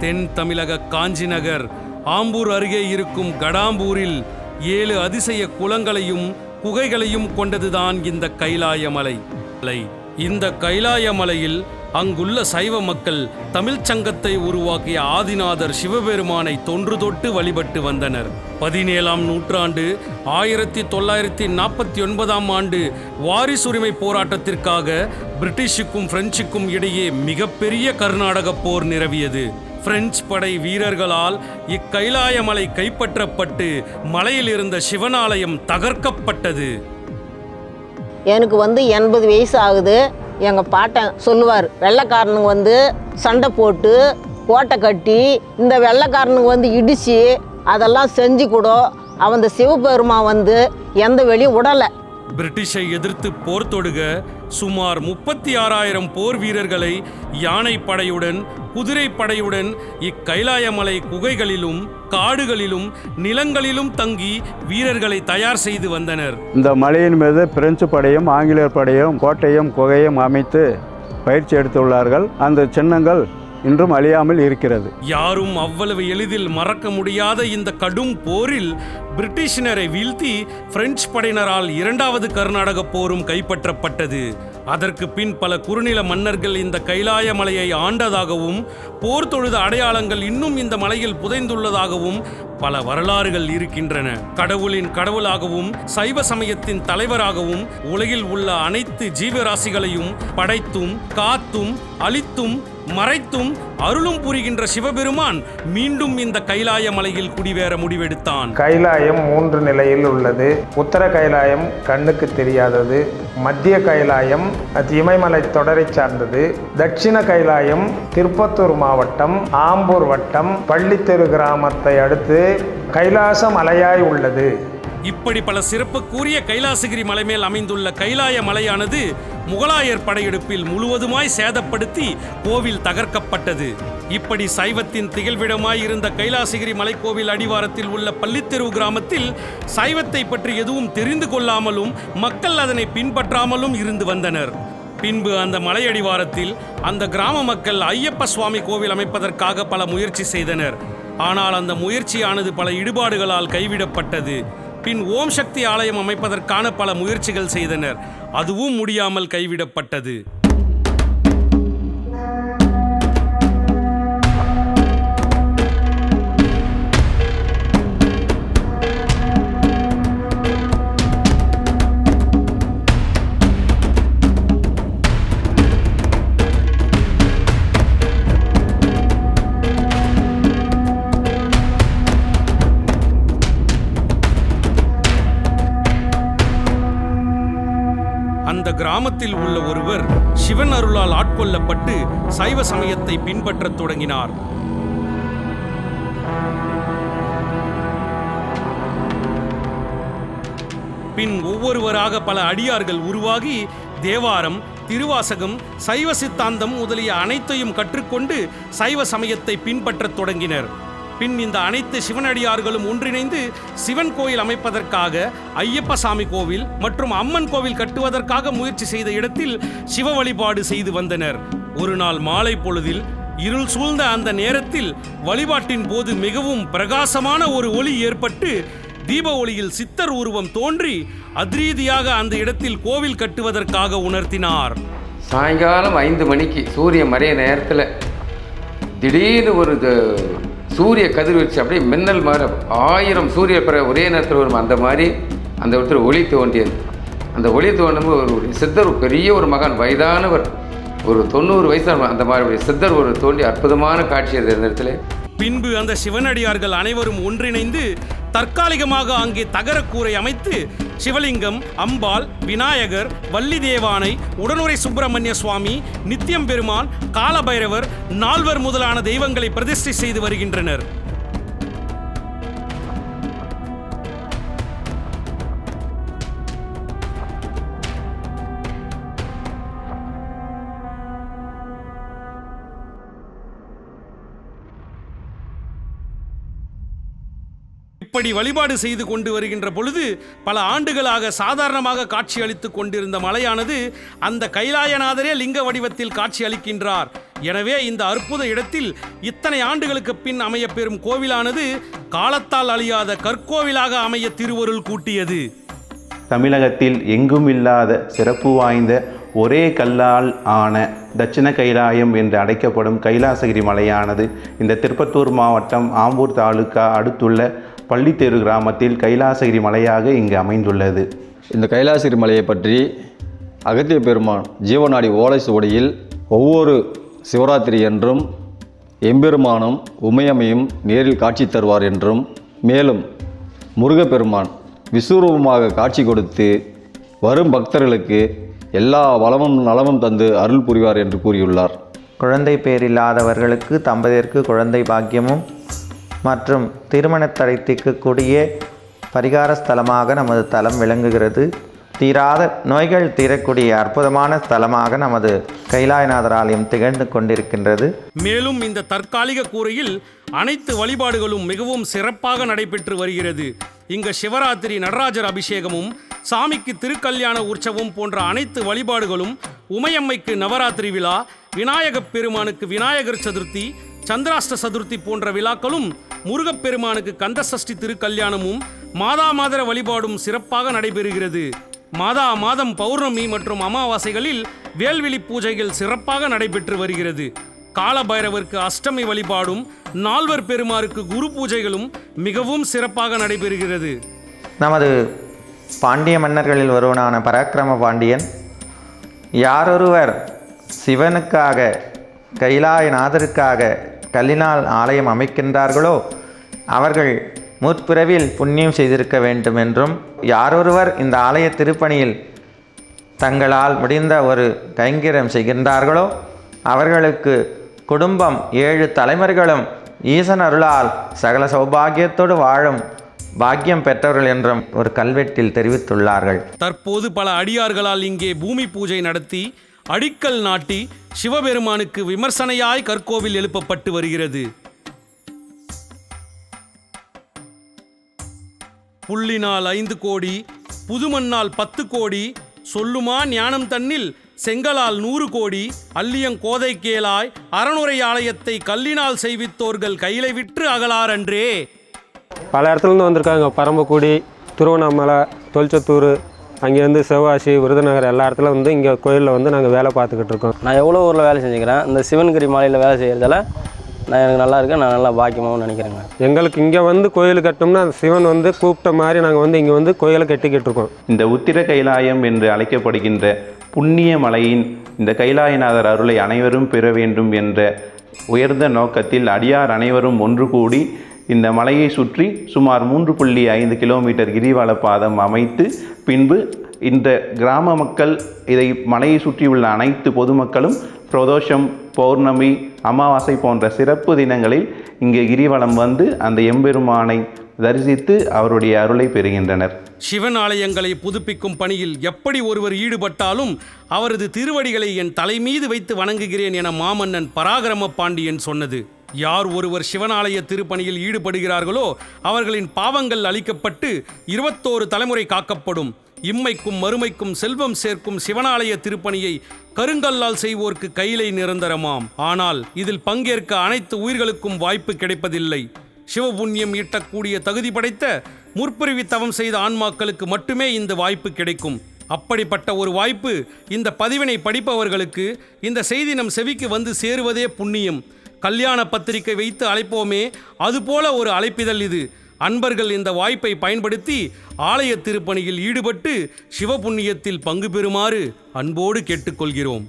தென் தமிழக காஞ்சிநகர். ஆம்பூர் அருகே இருக்கும் கடாம்பூரில் ஏழு அதிசய குளங்களையும் குகைகளையும் கொண்டதுதான் இந்த கைலாய மலை. இந்த கைலாய மலையில் அங்குள்ள சைவ மக்கள் தமிழ்ச் சங்கத்தை உருவாக்கிய ஆதிநாதர் சிவபெருமானை தொன்று தொட்டு வழிபட்டு வந்தனர். பதினேழாம் நூற்றாண்டு ஆயிரத்தி தொள்ளாயிரத்தி நாற்பத்தி ஒன்பதாம் ஆண்டு வாரிசுரிமை போராட்டத்திற்காக பிரிட்டிஷுக்கும் பிரெஞ்சுக்கும் இடையே மிகப்பெரிய கர்நாடக போர் நிரவியது பிரெஞ்சு படை வீரர்களால் இக்கைலாய மலை கைப்பற்றப்பட்டு மலையில் இருந்த சிவனாலயம் தகர்க்கப்பட்டது. எனக்கு வந்து எண்பது வயசு ஆகுது. எங்கள் பாட்டன் சொல்லுவார் வெள்ளைக்காரனுங்க வந்து சண்டை போட்டு கோட்டை கட்டி இந்த வெள்ளைக்காரனுங்க வந்து இடித்து அதெல்லாம் செஞ்சு கூட அவன் சிவபெருமான் வந்து எந்த வெளியும் விடலை. பிரிட்டிஷை எதிர்த்து போர் தொடுக சுமார் முப்பத்தி ஆறாயிரம் போர் வீரர்களை யானை படையுடன் குதிரை படையுடன் இக்கைலாயமலை குகைகளிலும் காடுகளிலும் நிலங்களிலும் தங்கி வீரர்களை தயார் செய்து வந்தனர். இந்த மலையின் மீது பிரெஞ்சு படையும் ஆங்கிலேயர் படையும் கோட்டையும் குகையும் அமைத்து பயிற்சி எடுத்துள்ளார்கள். அந்த சின்னங்கள் இன்றும் அழியாமல் இருக்கிறது. யாரும் அவ்வளவு எளிதில் மறக்க முடியாத இந்த கடும் போரில் பிரிட்டிஷினரை வீழ்த்தி பிரெஞ்சு படையினரால் இரண்டாவது கர்நாடக போரும் கைப்பற்றப்பட்டது. அதற்கு பின் பல குறுநில மன்னர்கள் இந்த கைலாய மலையை ஆண்டதாகவும் போர் தொழுத அடையாளங்கள் இன்னும் இந்த மலையில் புதைந்துள்ளதாகவும் பல வரலாறுகள் இருக்கின்றன. கடவுளின் கடவுளாகவும் சைவ சமயத்தின் தலைவராகவும் உலகில் உள்ள அனைத்து ஜீவராசிகளையும் படைத்தும் காத்தும் அழித்தும் மறைத்தும் அருளும் புரிகின்ற சிவபெருமான் மீண்டும் இந்த கைலாய மலையில் குடிவேற முடிவெடுத்தான். கைலாயம் மூன்று நிலையில் உள்ளது. உத்தர கைலாயம் கண்ணுக்கு தெரியாதது. மத்திய கைலாயம் அது இமயமலை தொடரை சார்ந்தது. தட்சிண கைலாயம் திருப்பத்தூர் மாவட்டம் ஆம்பூர் வட்டம் பள்ளித்தெரு கிராமத்தை அடுத்து கைலாச மலையாய் உள்ளது. இப்படி பல சிறப்புக்குரிய கைலாசகிரி மலை மேல் அமைந்துள்ள கைலாய மலையானது முகலாயர் படையெடுப்பில் முழுவதுமாய் சேதப்படுத்தி கோவில் தகர்க்கப்பட்டது. இப்படி சைவத்தின் திகழ்விடமாய் இருந்த கைலாசகிரி மலைக்கோவில் அடிவாரத்தில் உள்ள பள்ளித்தெருவு கிராமத்தில் சைவத்தை பற்றி எதுவும் தெரிந்து கொள்ளாமலும் மக்கள் அதனை பின்பற்றாமலும் இருந்து வந்தனர். பின்பு அந்த மலையடிவாரத்தில் அந்த கிராம மக்கள் ஐயப்ப சுவாமி கோவில் அமைப்பதற்காக பல முயற்சி செய்தனர். ஆனால் அந்த முயற்சியானது பல இடுபாடுகளால் கைவிடப்பட்டது. பின் ஓம் சக்தி ஆலயம் அமைப்பதற்கான பல முயற்சிகள் செய்தனர். அதுவும் முடியாமல் கைவிடப்பட்டது. அந்த கிராமத்தில் உள்ள ஒருவர் சிவன் அருளால் ஆட்கொள்ளப்பட்டு சைவ சமயத்தை பின்பற்றத் தொடங்கினார். பின் ஒவ்வொருவராக பல அடியார்கள் உருவாகி தேவாரம் திருவாசகம் சைவ சித்தாந்தம் முதலிய அனைத்தையும் கற்றுக்கொண்டு சைவ சமயத்தை பின்பற்றத் தொடங்கினர். பின் இந்த அனைத்து சிவனடியார்களும் ஒன்றிணைந்து சிவன் கோயில் அமைப்பதற்காக ஐயப்ப சாமி கோவில் மற்றும் அம்மன் கோவில் கட்டுவதற்காக முயற்சி செய்த இடத்தில் சிவ வழிபாடு செய்து வந்தனர். ஒரு நாள் மாலை பொழுதில் இருள் சூழ்ந்த அந்த நேரத்தில் வழிபாட்டின் போது மிகவும் பிரகாசமான ஒரு ஒளி ஏற்பட்டு தீப ஒளியில் சித்தர் உருவம் தோன்றி அத்ரீதியாக அந்த இடத்தில் கோவில் கட்டுவதற்காக உணர்த்தினார். சாயங்காலம் ஐந்து மணிக்கு சூரியன் மறைய நேரத்தில் திடீர்னு ஒரு சூரிய கதிர்வீச்சு அப்படியே மின்னல் மாதிரி ஆயிரம் சூரிய பிற ஒரே நேரத்தில் வரும். அந்த மாதிரி அந்த இடத்துல ஒளி தோன்றியது. அந்த ஒளி தோன்றும் ஒரு ஒரு சித்தர் பெரிய ஒரு மகான் வயதானவர் ஒரு தொண்ணூறு வயசான அந்த மாதிரி சித்தர் ஒரு தோண்டி அற்புதமான காட்சி அது அந்த இடத்துல. பின்பு அந்த சிவனடியார்கள் அனைவரும் ஒன்றிணைந்து தற்காலிகமாக அங்கே தகரக்கூரை அமைத்து சிவலிங்கம் அம்பாள் விநாயகர் வள்ளி தேவானை உடனுரை சுப்பிரமணிய சுவாமி நித்தியம் பெருமான் காலபைரவர் நால்வர் முதலான தெய்வங்களை பிரதிஷ்டை செய்து வருகின்றனர். இப்படி வழிபாடு செய்து கொண்டு வருகின்ற பொழுது பல ஆண்டுகளாக சாதாரணமாக காட்சி அளித்துக் கொண்டிருந்த மலையானது அந்த கைலாயநாதரே லிங்க வடிவத்தில் காட்சி அளிக்கின்றார். எனவே இந்த அற்புத இடத்தில் இத்தனை ஆண்டுகளுக்கு பின் அமையப்பெறும் கோவிலானது காலத்தால் அழியாத கற்கோவிலாக அமைய திருவருள் கூட்டியது. தமிழகத்தில் எங்கும் இல்லாத சிறப்பு வாய்ந்த ஒரே கல்லால் ஆன தட்சிண கைலாயம் என்று அழைக்கப்படும் கைலாசகிரி மலையானது இந்த திருப்பத்தூர் மாவட்டம் ஆம்பூர் தாலுக்கா அடுத்துள்ள பள்ளித்தெரு கிராமத்தில் கைலாசகிரி மலையாக இங்கு அமைந்துள்ளது. இந்த கைலாசகிரி மலையை பற்றி அகத்திய பெருமான் ஜீவநாடி ஓலை சுவடியில் ஒவ்வொரு சிவராத்திரி என்றும் எம்பெருமானும் உமையம்மையும் நேரில் காட்சி தருவார் என்றும் மேலும் முருகப்பெருமான் விஸ்வரூபமாக காட்சி கொடுத்து வரும் பக்தர்களுக்கு எல்லா வளமும் நலமும் தந்து அருள் புரிவார் என்று கூறியுள்ளார். குழந்தை பேர் இல்லாதவர்களுக்கு தம்பதியருக்கு குழந்தை பாக்கியமும் மற்றும் திருமணத் தடை தீர்க்கக்கூடிய பரிகார ஸ்தலமாக நமது தலம் விளங்குகிறது. தீராத நோய்கள் தீரக்கூடிய அற்புதமான ஸ்தலமாக நமது கைலாயநாதர் ஆலயம் திகழ்ந்து கொண்டிருக்கின்றது. மேலும் இந்த தற்காலிக கூரையில் அனைத்து வழிபாடுகளும் மிகவும் சிறப்பாக நடைபெற்று வருகிறது. இங்கு சிவராத்திரி நடராஜர் அபிஷேகமும் சாமிக்கு திருக்கல்யாண உற்சவம் போன்ற அனைத்து வழிபாடுகளும் உமையம்மைக்கு நவராத்திரி விழா விநாயகப் பெருமானுக்கு விநாயகர் சதுர்த்தி சந்திராஷ்ட சதுர்த்தி போன்ற விழாக்களும் முருகப்பெருமானுக்கு கந்த சஷ்டி திருக்கல்யாணமும் மாதா மாதர வழிபாடும் சிறப்பாக நடைபெறுகிறது. மாதா மாதம் பௌர்ணமி மற்றும் அமாவாசைகளில் வேல்வெளி பூஜைகள் சிறப்பாக நடைபெற்று வருகிறது. காலபைரவருக்கு அஷ்டமி வழிபாடும் நால்வர் பெருமாருக்கு குரு பூஜைகளும் மிகவும் சிறப்பாக நடைபெறுகிறது. நமது பாண்டிய மன்னர்களில் ஒருவனான பராக்கிரம பாண்டியன் யாரொருவர் சிவனுக்காக கைலாயநாதருக்காக கல்லினால் ஆலயம் அமைக்கின்றார்களோ? அவர்கள் முற்பிறவில் புண்ணியம் செய்திருக்க வேண்டும் என்றும் யாரொருவர் இந்த ஆலய திருப்பணியில் தங்களால் முடிந்த ஒரு கைங்கரியம் செய்கின்றார்களோ? அவர்களுக்கு குடும்பம் ஏழு தலைமுறைகளும் ஈசன் அருளால் சகல சௌபாகியத்தோடு வாழும் பாக்கியம் பெற்றவர்கள் என்றும் ஒரு கல்வெட்டில் தெரிவித்துள்ளார்கள். தற்போது பல அடியார்களால் இங்கே பூமி பூஜை நடத்தி அடிக்கல் நாட்டி சிவபெருமானுக்கு விமர்சனையாய் கற்கோவில் எழுப்பப்பட்டு வருகிறது. புள்ளினால் ஐந்து கோடி புதுமண்ணால் பத்து கோடி சொல்லுமா ஞானம் தன்னில் செங்கலால் நூறு கோடி அல்லியங் கோதை அறநுரை ஆலயத்தை கல்லினால் செய்வித்தோர்கள் கையிலை விற்று அகலாரன்றே பல இடத்துலேருந்து வந்திருக்காங்க. பரம்பக்குடி திருவண்ணாமலை தொல்சத்தூர் அங்கேருந்து சிவகாசி விருதுநகர் எல்லா இடத்துல வந்து இங்கே கோயிலில் வந்து நாங்கள் வேலை பார்த்துக்கிட்டு இருக்கோம். நான் எவ்வளோ ஊரில் வேலை செஞ்சுக்கிறேன்? இந்த சிவன்கிரி மலையில் வேலை செய்கிறதால நான் எனக்கு நல்லா இருக்கேன் நான் நல்லா பாக்கியமாகவும் நினைக்கிறேங்க. எங்களுக்கு இங்கே வந்து கோயில் கட்டோம்னா சிவன் வந்து கூப்பிட்ட மாதிரி நாங்கள் வந்து இங்கே வந்து கோயிலை கட்டிக்கிட்டு இருக்கோம். இந்த உத்திர கைலாயம் என்று அழைக்கப்படுகின்ற புண்ணிய மலையின் இந்த கைலாயநாதர் அருளை அனைவரும் பெற வேண்டும் என்ற உயர்ந்த நோக்கத்தில் அடியார் அனைவரும் ஒன்று கூடி இந்த மலையை சுற்றி சுமார் மூன்று புள்ளி ஐந்து கிலோமீட்டர் கிரிவல பாதம் அமைத்து பின்பு இந்த கிராம மக்கள் இதை மலையை சுற்றியுள்ள அனைத்து பொதுமக்களும் பிரதோஷம் பௌர்ணமி அமாவாசை போன்ற சிறப்பு தினங்களில் இங்கே கிரிவலம் வந்து அந்த எம்பெருமானை தரிசித்து அவருடைய அருளை பெறுகின்றனர். சிவன் ஆலயங்களை புதுப்பிக்கும் பணியில் எப்படி ஒருவர் ஈடுபட்டாலும் அவரது திருவடிகளை என் தலைமீது வைத்து வணங்குகிறேன் என மாமன்னன் பராகிரம பாண்டியன் சொன்னது. யார் ஒருவர் சிவனாலய திருப்பணியில் ஈடுபடுகிறார்களோ அவர்களின் பாவங்கள் அளிக்கப்பட்டு இருபத்தோரு தலைமுறை காக்கப்படும். இம்மைக்கும் மறுமைக்கும் செல்வம் சேர்க்கும் சிவனாலய திருப்பணியை கருங்கல்லால் செய்வோர்க்கு கையிலை நிரந்தரமாம். ஆனால் இதில் பங்கேற்க அனைத்து உயிர்களுக்கும் வாய்ப்பு கிடைப்பதில்லை. சிவபுண்ணியம் ஈட்டக்கூடிய தகுதி படைத்த முற்பிரிவி தவம் செய்த ஆன்மாக்களுக்கு மட்டுமே இந்த வாய்ப்பு கிடைக்கும். அப்படிப்பட்ட ஒரு வாய்ப்பு இந்த பதிவினை படிப்பவர்களுக்கு இந்த செய்தி நம் செவிக்கு வந்து சேருவதே புண்ணியம். கல்யாண பத்திரிகை வைத்து அழைப்போமே. அதுபோல ஒரு அழைப்பிதழ் இது. அன்பர்கள் இந்த வாய்ப்பை பயன்படுத்தி ஆலய திருப்பணியில் ஈடுபட்டு சிவபுண்ணியத்தில் பங்கு பெறுமாறு அன்போடு கேட்டுக்கொள்கிறோம்.